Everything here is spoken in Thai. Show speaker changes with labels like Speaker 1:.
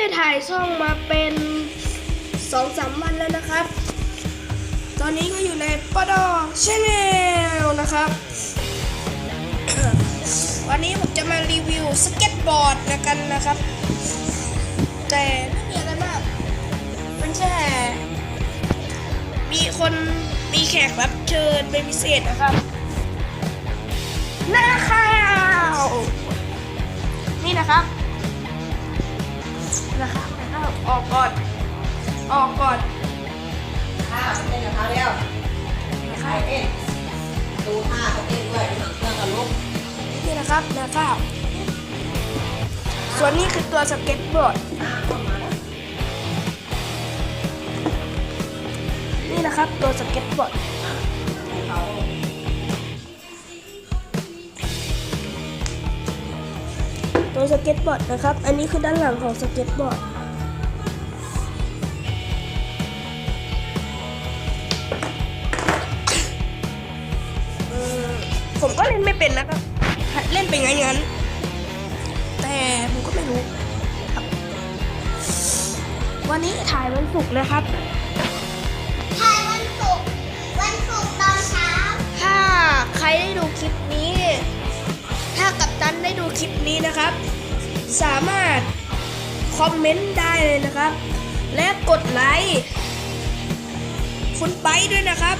Speaker 1: ได้ถ่ายช่องมาเป็นสองสามวันแล้วนะครับ ตอนนี้ก็อยู่ในปอดอชแนลนะครับ วันนี้ผมจะมารีวิวสเก็ตบอร์ดนะกันนะครับ แต่ไม่มีอะไรมาก มันแค่มีคนมีแขกรับเชิญเป็นพิเศษนะครับ นะครับนะครับออกก่อน ออกก่อน
Speaker 2: ข้าวเต้นกับเขาแล้วใครเต้นดูท่าเขาเต้นด้วยเครื่องกับลุก
Speaker 1: นี่นะครับหน้าข่าวส่วนนี้คือตัวสเก็ตบอร์ด นี่นะครับตัวสเก็ตบอร์ด ตัวสเก็ตบอร์ดนะครับ อันนี้คือด้านหลังของสเก็ตบอร์ดเออผมก็เล่นไม่เป็นนะครับหัดเล่นเป็นงั้นงั้นๆแต่ผมก็ไม่รู้ครับ วันนี้ถ่ายวันศุกร์นะครับ
Speaker 3: ถ่ายวันศุกร์ วันศุกร์ตอนเช้า
Speaker 1: ถ้าใครได้ดู สามารถคอมเมนต์ได้เลยนะครับ และกดไลค์คุณไปด้วยนะครับ